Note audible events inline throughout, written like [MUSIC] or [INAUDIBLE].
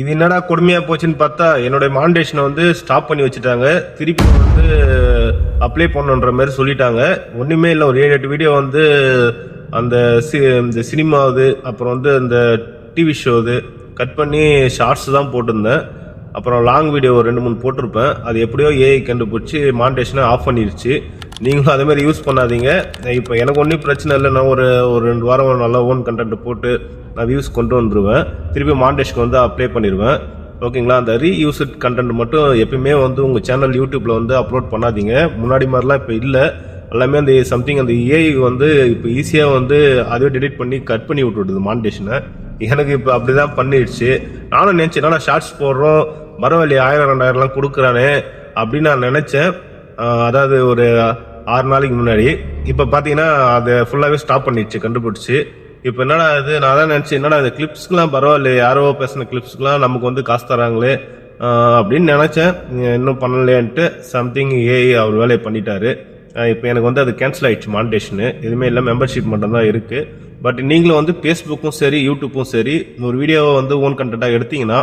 இது என்னடா கொடுமையா போச்சுன்னு பார்த்தா என்னுடைய மாண்டேஷனை வந்து ஸ்டாப் பண்ணி வச்சுட்டாங்க. திருப்பி வந்து அப்ளை பண்ணுன்ற மாதிரி சொல்லிட்டாங்க. ஒன்றுமே இல்லை ஒரு ஏழு எட்டு வீடியோ வந்து அந்த சி இந்த சினிமாவது அப்புறம் வந்து அந்த டிவி ஷோது கட் பண்ணி ஷார்ட்ஸ் தான் போட்டிருந்தேன். அப்புறம் லாங் வீடியோ ஒரு ரெண்டு மூணு போட்டிருப்பேன். அது எப்படியோ ஏஐ கண்டுபிடிச்சி மாண்டேஷனை ஆஃப் பண்ணிடுச்சு நீங்களும் அதே மாதிரி யூஸ் பண்ணாதீங்க. இப்போ எனக்கு ஒன்றும் பிரச்சனை இல்லை. நான் ஒரு ஒரு ரெண்டு வாரம் நல்லா ஓன் கண்டென்ட் போட்டு நான் வியூஸ் கொண்டு வந்துடுவேன் திருப்பி மாண்டேஷ்க்கு வந்து அப்ளை பண்ணிடுவேன் ஓகேங்களா? அந்த ரீயூஸ்ட் கண்டென்ட் மட்டும் எப்பயுமே வந்து உங்கள் சேனல் யூடியூப்பில் வந்து அப்லோட் பண்ணாதீங்க. முன்னாடி மாதிரிலாம் இப்போ இல்லை. எல்லாமே அந்த சம்திங் அந்த ஏஐ வந்து இப்போ ஈஸியாக வந்து அதுவே டெலிட் பண்ணி கட் பண்ணி விட்டுடுது மாண்டேஷனை எனக்கு இப்போ அப்படிதான் பண்ணிடுச்சு நானும் நினச்சேன் நான் ஷார்ட்ஸ் போடுறோம். பரவாயில்லையே ஆயிரம் ரெண்டாயிரம்லாம் கொடுக்குறானே அப்படின்னு நான் நினச்சேன். அதாவது ஒரு ஆறு நாளைக்கு முன்னாடி. இப்போ பார்த்தீங்கன்னா அதை ஃபுல்லாகவே ஸ்டாப் பண்ணிடுச்சு கண்டுபிடிச்சி. இப்போ என்னடா இது? நான் தான் நினச்சேன் என்னடா இந்த கிளிப்ஸ்க்குலாம் பரவாயில்லையே யாரோ பேசின கிளிப்ஸ்க்குலாம் நமக்கு வந்து காசு தராங்களே. அப்படின்னு நினச்சேன். இன்னும் பண்ணலையன்ட்டு சம்திங் ஏஐ அவர் வேலையை பண்ணிட்டாரு. இப்போ எனக்கு வந்து அது கேன்சல் ஆகிடுச்சு மானிட்டேஷனு எதுவுமே இல்லை மெம்பர்ஷிப் மட்டும்தான் இருக்குது பட் நீங்களும் வந்து ஃபேஸ்புக்கும் சரி யூடியூப்பும் சரி ஒரு வீடியோவை வந்து ஓன் கண்டென்ட்டாக எடுத்தீங்கன்னா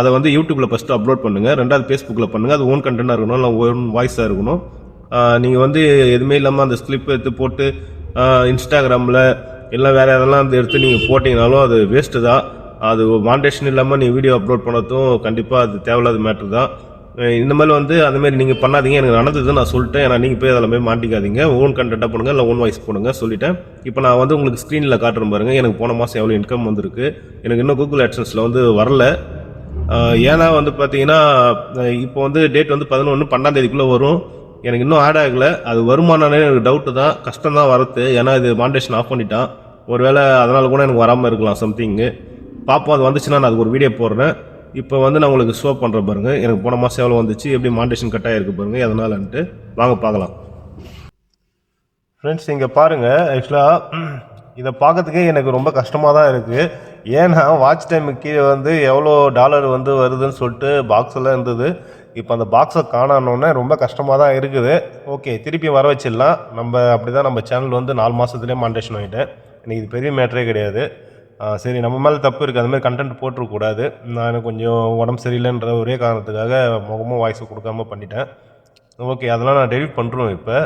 அதை வந்து யூடியூப்பில் ஃபஸ்ட்டு அப்லோட் பண்ணுங்கள் ரெண்டாவது ஃபேஸ்புக்கில் பண்ணுங்கள் அது ஓன் கண்டென்ட்டாக இருக்கணும் இல்லை ஓன் வாய்ஸாக இருக்கணும். நீங்கள் வந்து எதுவுமே இல்லாமல் அந்த ஸ்லிப் எடுத்து போட்டு இன்ஸ்டாகிராமில் இல்லை வேறு எதெல்லாம் அந்த எடுத்து நீங்கள் போட்டிங்கனாலும் அது வேஸ்ட்டு தான். அது மாண்டேஷன் இல்லாமல் நீங்கள் வீடியோ அப்லோட் பண்ணதும் கண்டிப்பாக அது தேவையில்லாத மேட்ரு தான். இந்த மாதிரி வந்து அந்த நீங்கள் பண்ணாதீங்க. எனக்கு நடந்தது நான் சொல்லிட்டேன். ஏன்னா நீங்கள் போய் அதில் போய் மாட்டிக்காதீங்க. ஓன் கண்டென்ட்டாக பண்ணுங்கள் இல்லை ஓன் வாய்ஸ் போடுங்க சொல்லிட்டேன். இப்போ நான் வந்து உங்களுக்கு ஸ்க்ரீனில் காட்டுறேன் பாருங்கள் எனக்கு போன மாதம் எவ்வளோ இன்கம் வந்திருக்கு. எனக்கு இன்னும் கூகுள் ஆட்சன்ஸில் வந்து வரல. ஏன்னா வந்து பார்த்தீங்கன்னா இப்போ வந்து டேட் வந்து பதினொன்று பன்னெண்டாம் தேதிக்குள்ளே வரும். எனக்கு இன்னும் ஆட் ஆகலை. அது வருமானே எனக்கு டவுட்டு தான். கஷ்டம் தான் வரது ஏன்னா இது மாண்டேஷன் ஆஃப் பண்ணிட்டான். ஒருவேளை அதனால் கூட எனக்கு வராமல் இருக்கலாம் சம்திங்கு பார்ப்போம் அது வந்துச்சுன்னா நான் அதுக்கு ஒரு வீடியோ போடுறேன். இப்போ வந்து நான் உங்களுக்கு ஷோ பண்ணுறேன் பாருங்க. எனக்கு போன மாதம் எவ்வளோ வந்துச்சு எப்படி மாண்டேஷன் கட் ஆகிருக்கு பாருங்க. எதனாலன்ட்டு வாங்க பார்க்கலாம். ஃப்ரெண்ட்ஸ் இங்கே பாருங்கள் ஆக்சுவலாக இதை பார்க்கறதுக்கே எனக்கு ரொம்ப கஷ்டமாக தான் இருக்குது ஏன்னா வாட்ச் டைமுக்கு கீழே வந்து எவ்வளோ டாலர் வந்து வருதுன்னு சொல்லிட்டு பாக்ஸெல்லாம் இருந்தது. இப்போ அந்த பாக்ஸை காணணுன்னே ரொம்ப கஷ்டமாக தான் இருக்குது. ஓகே திருப்பி வர வச்சிடலாம். நம்ம அப்படி தான் நம்ம சேனல் வந்து நாலு மாதத்துலேயே மாண்டேஷன் ஆகிட்டேன் எனக்கு இது பெரிய மேட்டரே கிடையாது. சரி நம்ம மேலே தப்பு இருக்குது அதுமாதிரி கண்டென்ட் போட்டுருக்கூடாது நான் கொஞ்சம் உடம்பு சரியில்லைன்ற ஒரே காரணத்துக்காக முகமும் வாய்ஸும் கொடுக்காம பண்ணிட்டேன். ஓகே அதெல்லாம் நான் டெலிட் பண்ணுறோம் இப்போ.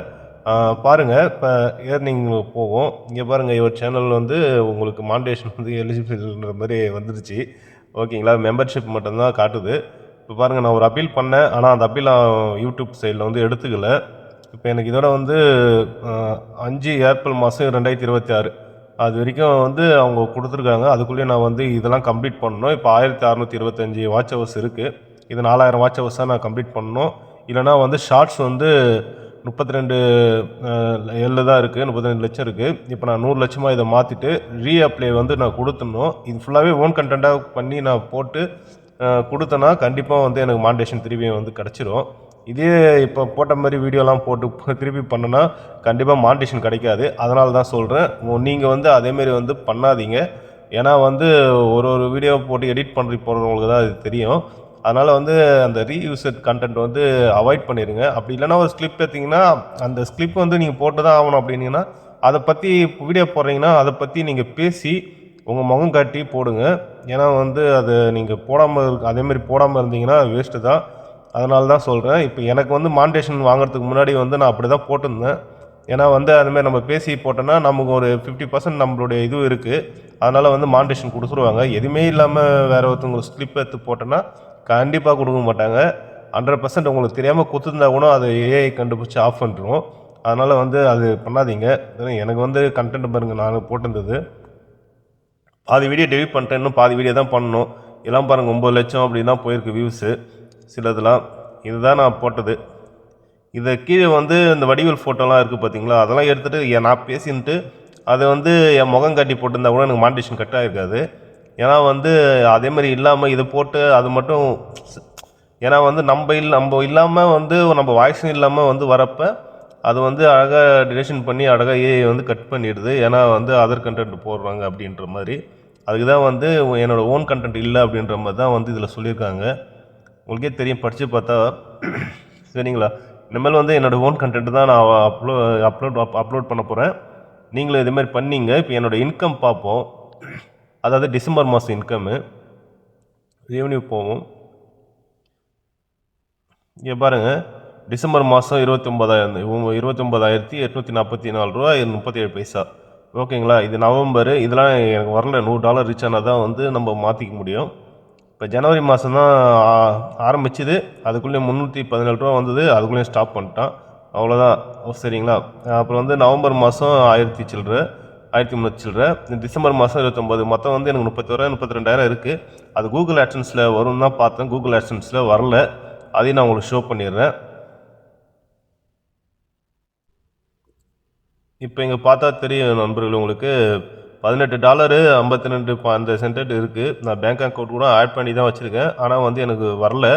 பாருங்கள் இப்போ ஏர்னிங் போகும் இங்கே பாருங்கள் இவர் சேனல் வந்து உங்களுக்கு மாண்டேஷன் வந்து எலிஜிபிள்ன்ற மாதிரி வந்துருச்சு. ஓகேங்களா? மெம்பர்ஷிப் மட்டும்தான் காட்டுது. இப்போ பாருங்கள் நான் ஒரு அப்பீல் பண்ணேன். ஆனால் அந்த அப்பீல் யூடியூப் சைடில் வந்து எடுத்துக்கல. இப்போ எனக்கு இதோட வந்து அஞ்சு ஏப்ரல் மாதம் ரெண்டாயிரத்தி இருபத்தி ஆறு. அது வரைக்கும் வந்து அவங்க கொடுத்துருக்காங்க. அதுக்குள்ளேயே நான் வந்து இதெல்லாம் கம்ப்ளீட் பண்ணணும். இப்போ ஆயிரத்தி அறநூற்றி இருபத்தஞ்சி வாட்ச் ஹவர்ஸ் இருக்குது இது நாலாயிரம் வாட்ச் ஹவர்ஸாக நான் கம்ப்ளீட் பண்ணணும். இல்லைனா வந்து ஷார்ட்ஸ் வந்து முப்பத்தி ரெண்டு எல்லு தான் இருக்குது முப்பத்தி ரெண்டு லட்சம் இருக்குது இப்போ நான் நூறு லட்சமாக இதை மாற்றிட்டு ரீஅப்ளை வந்து நான் கொடுத்துடணும். இது ஃபுல்லாகவே ஓன் கண்டென்ட்டாக பண்ணி நான் போட்டு கொடுத்தேன்னா கண்டிப்பாக வந்து எனக்கு மாண்டேஷன் திருப்பி வந்து கிடச்சிரும். இதே இப்போ போட்ட மாதிரி வீடியோலாம் போட்டு [LAUGHS] திருப்பி பண்ணனா கண்டிப்பாக மாண்டேஷன் கிடைக்காது. அதனால தான் சொல்கிறேன் நீங்கள் வந்து அதேமாரி வந்து பண்ணாதீங்க. ஏன்னா வந்து ஒரு ஒரு வீடியோ போட்டு எடிட் பண்ணி போகிறவங்களுக்கு தான் அது தெரியும். அதனால் வந்து அந்த ரீயூசட் கண்டென்ட் வந்து அவாய்ட் பண்ணிடுங்க அப்படி இல்லைன்னா ஒரு ஸ்கிளிப் எடுத்தீங்கன்னா அந்த ஸ்கிளிப் வந்து நீங்கள் போட்டு தான் ஆகணும் அப்படின்னீங்கன்னா அதை பற்றி வீடியோ போடுறீங்கன்னா அதை பற்றி நீங்கள் பேசி உங்கள் முகம் காட்டி போடுங்க. ஏன்னா வந்து அது நீங்கள் போடாமல் இருக்கு அதேமாரி போடாமல் இருந்தீங்கன்னா வேஸ்ட்டு தான். அதனால தான் சொல்கிறேன் இப்போ எனக்கு வந்து மாண்டேஷன் வாங்குறதுக்கு முன்னாடி வந்து நான் அப்படி தான் போட்டிருந்தேன். ஏன்னா வந்து அதுமாதிரி நம்ம பேசி போட்டோன்னா நமக்கு ஒரு ஃபிஃப்டி பர்சன்ட் நம்மளுடைய இது இருக்குது அதனால் வந்து மாண்டேஷன் கொடுத்துருவாங்க. எதுவுமே இல்லாமல் வேறு ஒருத்தவங்க ஸ்லிப் எடுத்து போட்டோன்னா கண்டிப்பாக கொடுக்க மாட்டாங்க. ஹண்ட்ரட் பர்சன்ட் உங்களுக்கு தெரியாமல் கொடுத்துருந்தா கூட அதை ஏஐ கண்டுபிடிச்சி ஆஃப் பண்ணிடும் அதனால் வந்து அது பண்ணாதீங்க. எனக்கு வந்து கண்டென்ட் பாருங்கள் நான் போட்டிருந்தது. பாதி வீடியோ டெலிட் பண்ணிட்டேன். இன்னும் பாதி வீடியோ தான் பண்ணணும். எல்லாம் பாருங்கள் ஒம்பது லட்சம் அப்படி தான் போயிருக்கு வியூஸு சிலதெல்லாம் இதுதான் நான் போட்டது. இதை கீழே வந்து இந்த வடிவல் ஃபோட்டோலாம் இருக்குது பார்த்தீங்களா அதெல்லாம் எடுத்துகிட்டு நான் பேசின்ட்டு அதை வந்து என் முகம் காட்டி போட்டிருந்தா கூட எனக்கு மாண்டேஷன் கட்டாக இருக்காது ஏன்னா வந்து அதே மாதிரி இல்லாமல் இதை போட்டு அது மட்டும் ஏன்னா வந்து நம்ம இல் நம்ம இல்லாமல் வந்து நம்ம வாய்ஸும் இல்லாமல் வந்து வரப்போ அது வந்து அழகாக டிரெக்ஷன் பண்ணி அழகாக ஏஐ வந்து கட் பண்ணிடுது. ஏன்னா வந்து அதர் கண்டென்ட் போடுறாங்க அப்படின்ற மாதிரி. அதுக்கு தான் வந்து என்னோடய ஓன் கண்டென்ட் இல்லை அப்படின்ற மாதிரி தான் வந்து இதில் சொல்லியிருக்காங்க. உங்களுக்கே தெரியும் படித்து பார்த்தா. சரிங்களா? இனிமேல் வந்து என்னோடய ஓன் கண்டென்ட் தான் நான் அப்லோ அப்லோட் அப்லோட் பண்ண போகிறேன் நீங்களும் இதே மாதிரி பண்ணீங்க. இப்போ என்னோடய இன்கம் பார்ப்போம். அதாவது டிசம்பர் மாதம் இன்கம்மு ரெவன்யூ போவோம் இங்கே பாருங்கள் டிசம்பர் மாதம் இருபத்தி ஒம்பதாயிரம் இருபத்தி ஒம்பதாயிரத்தி எட்நூற்றி நாற்பத்தி நாலு ரூபா முப்பத்தி ஏழு பைசா. ஓகேங்களா? இது நவம்பர் இதெல்லாம் எனக்கு வரல. நூறு டாலர் ரீச் ஆனால் தான் வந்து நம்ம மாற்றிக்க முடியும். இப்போ ஜனவரி மாதம் தான் ஆரம்பிச்சுது. அதுக்குள்ளே முந்நூற்றி பதினேழு ரூபா வந்தது. அதுக்குள்ளேயும் ஸ்டாப் பண்ணிட்டான். அவ்வளோதான் ஓ, சரிங்களா? அப்புறம் வந்து நவம்பர் மாதம் ஆயிரத்தி சில்லற. ஆயிரத்தி முந்நூற்றி சில்லற டிசம்பர் மாதம் இருபத்தொம்பது மொத்தம் வந்து எனக்கு முப்பத்தோராயிரம் முப்பத்தி ரெண்டாயிரம் இருக்குது அது கூகுள் ஆக்ஷன்ஸில் வரும்னு தான் பார்த்தேன். கூகுள் ஆக்ஷன்ஸில் வரல. அதையும் நான் உங்களுக்கு ஷோ பண்ணிடுறேன். இப்போ இங்கே பார்த்தா தெரியும் நண்பர்கள் உங்களுக்கு. பதினெட்டு டாலரு ஐம்பத்தி ரெண்டு அந்த சென்டெட் இருக்குது நான் பேங்க் அக்கௌண்ட் கூட ஆட் பண்ணி தான் வச்சுருக்கேன். ஆனால் வந்து எனக்கு வரல.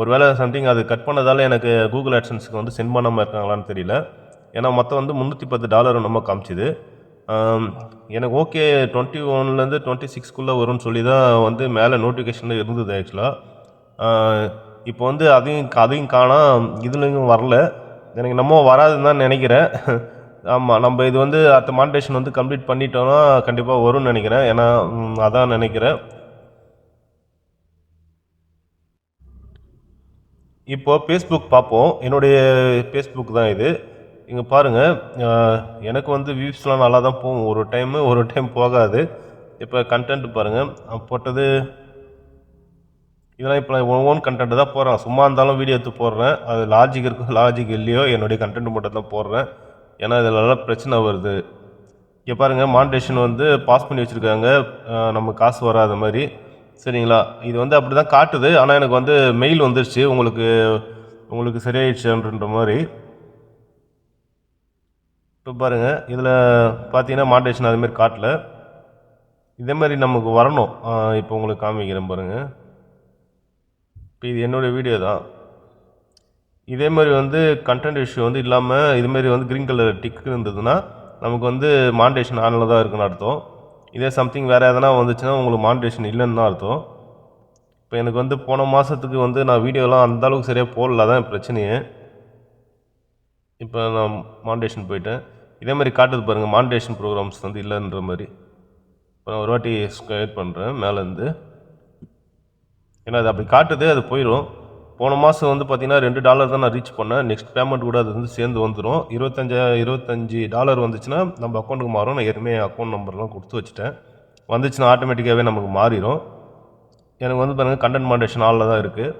ஒருவேளை சம்திங் அது கட் பண்ணதால் எனக்கு கூகுள் ஆட்சன்ஸுக்கு வந்து சென்ட் பண்ணாமல் இருக்காங்களான்னு தெரியல. ஏன்னா மொத்தம் வந்து முந்நூற்றி பத்து டாலர் நம்ம காமிச்சிது. எனக்கு ஓகே டுவெண்ட்டி ஒன்லேருந்து டுவெண்ட்டி சிக்ஸ்க்குள்ளே வரும்னு சொல்லி தான் வந்து மேலே நோட்டிஃபிகேஷனில் இருந்தது ஆக்சுவலாக இப்போ வந்து அதையும் அதையும் காணாம். இதுலேயும் வரல. எனக்கு நம்ம வராதுன்னு தான் நினைக்கிறேன். ஆமாம் நம்ம இது வந்து அடுத்த மானிட்டேஷன் வந்து கம்ப்ளீட் பண்ணிட்டோம்னா கண்டிப்பாக வரும்னு நினைக்கிறேன். ஏன்னா அதான் நினைக்கிறேன். இப்போ ஃபேஸ்புக் பார்ப்போம். என்னுடைய ஃபேஸ்புக் தான் இது. இங்கே பாருங்கள் எனக்கு வந்து வியூஸ்லாம் நல்லா தான் போகும். ஒரு டைமு ஒரு டைம் போகாது. இப்போ கண்டென்ட் பாருங்கள் போட்டது இதெல்லாம் இப்போ ஒன் ஓன் கண்டென்ட் தான் போடுறேன். சும்மா இருந்தாலும் வீடியோ எடுத்து போடுறேன். அது லாஜிக் இருக்கும் லாஜிக் இல்லையோ என்னுடைய கண்டென்ட் மட்டும் தான் போடுறேன். ஏன்னா இதிலலாம் பிரச்சனை வருது. இங்கே பாருங்கள் மானிட்டேஷன் வந்து பாஸ் பண்ணி வச்சுருக்காங்க. நம்ம காசு வராத மாதிரி. சரிங்களா? இது வந்து அப்படி தான் காட்டுது. ஆனால் எனக்கு வந்து மெயில் வந்துருச்சு. உங்களுக்கு உங்களுக்கு சரியாயிடுச்சுன்ற மாதிரி. இப்போ பாருங்கள் இதில் பார்த்தீங்கன்னா மாடேஷன் அதுமாரி காட்டல. இதே மாதிரி நமக்கு வரணும். இப்போ உங்களுக்கு காமிக்கிறேன் பாருங்கள் இப்போ இது என்னுடைய வீடியோ தான். இதே மாதிரி வந்து கண்டென்ட் இஷ்யூ வந்து இல்லாமல் இதுமாரி வந்து க்ரீன் கலர் டிக் இருந்ததுன்னா நமக்கு வந்து மாண்டேஷன் ஆனில் தான் இருக்குன்னு அர்த்தம். இதே சம்திங் வேறு எதனா வந்துச்சுன்னா உங்களுக்கு மாண்டேஷன் இல்லைன்னு தான் அர்த்தம். இப்போ எனக்கு வந்து போன மாதத்துக்கு வந்து நான் வீடியோலாம் அந்தளவுக்கு சரியாக போடல தான் பிரச்சனையே. இப்போ நான் மானிட்டேஷன் போயிட்டேன். இதே மாதிரி காட்டுது பாருங்கள் மானிட்டேஷன் ப்ரோக்ராம்ஸ் வந்து இல்லைன்ற மாதிரி. இப்போ நான் ஒரு வாட்டி ஸ்கேட் பண்ணுறேன் மேலேருந்து. ஏன்னா அது அப்படி காட்டுது அது போயிடும் போன மாதம் வந்து பார்த்தீங்கன்னா ரெண்டு டாலர் தான் நான் ரீச் பண்ணேன். நெக்ஸ்ட் பேமெண்ட் கூட அது வந்து சேர்ந்து வந்துடும் இருபத்தஞ்சா இருபத்தஞ்சி டாலர் வந்துச்சுன்னா நம்ம அக்கௌண்ட்டுக்கு மாறும் நான் ஏற்கனவே அக்கௌண்ட் நம்பர்லாம் கொடுத்து வச்சுட்டேன். வந்துச்சுன்னா ஆட்டோமேட்டிக்காகவே நமக்கு மாறிடும் எனக்கு வந்து பாருங்கள் கண்டென்ட் மாடேஷன் ஆளில் தான் இருக்குது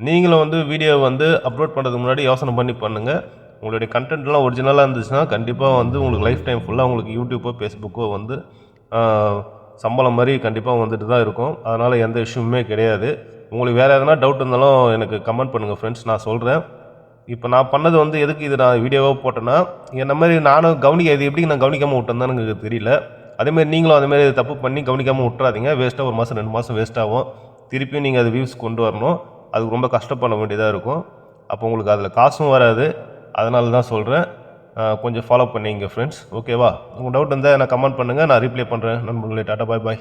நீங்களும் வந்து வீடியோ வந்து அப்லோட் பண்ணுறதுக்கு முன்னாடி யோசனை பண்ணி பண்ணுங்கள் உங்களுடைய கண்டென்ட்லாம் ஒரிஜினலாக இருந்துச்சுன்னா கண்டிப்பாக வந்து உங்களுக்கு லைஃப் டைம் ஃபுல்லாக உங்களுக்கு யூடியூப்போ ஃபேஸ்புக்கோ வந்து சம்பளம் மாதிரி கண்டிப்பாக வந்துட்டு தான் இருக்கும். அதனால் எந்த இஷ்யூமே கிடையாது. உங்களுக்கு வேறு எதனா டவுட் இருந்தாலும் எனக்கு கமெண்ட் பண்ணுங்கள் ஃப்ரெண்ட்ஸ் நான் சொல்கிறேன் இப்போ நான் பண்ணது வந்து எதுக்கு இது நான் வீடியோவாக போட்டேன்னா என்ன மாதிரி நானும் கவனிக்க இது எப்படி நான் கவனிக்காமல் விட்டேன்னு எனக்கு தெரியல. அதேமாதிரி நீங்களும் அதேமாதிரி தப்பு பண்ணி கவனிக்காமல் விட்றாதீங்க வேஸ்ட்டாக ஒரு மாதம் ரெண்டு மாதம் வேஸ்ட் ஆகும். திருப்பியும் நீங்கள் அது வியூஸ் கொண்டு வரணும். அதுக்கு ரொம்ப கஷ்டப்பட வேண்டியதாக இருக்கும். அப்போ உங்களுக்கு அதில் காசும் வராது. அதனால தான் சொல்கிறேன் கொஞ்சம் ஃபாலோ பண்ணிங்க ஃப்ரெண்ட்ஸ் ஓகேவா உங்கள் டவுட் இருந்தால் நான் கமெண்ட் பண்ணுங்கள் நான் ரிப்ளை பண்ணுறேன் நண்பர்களே டாட்டா பாய் பாய்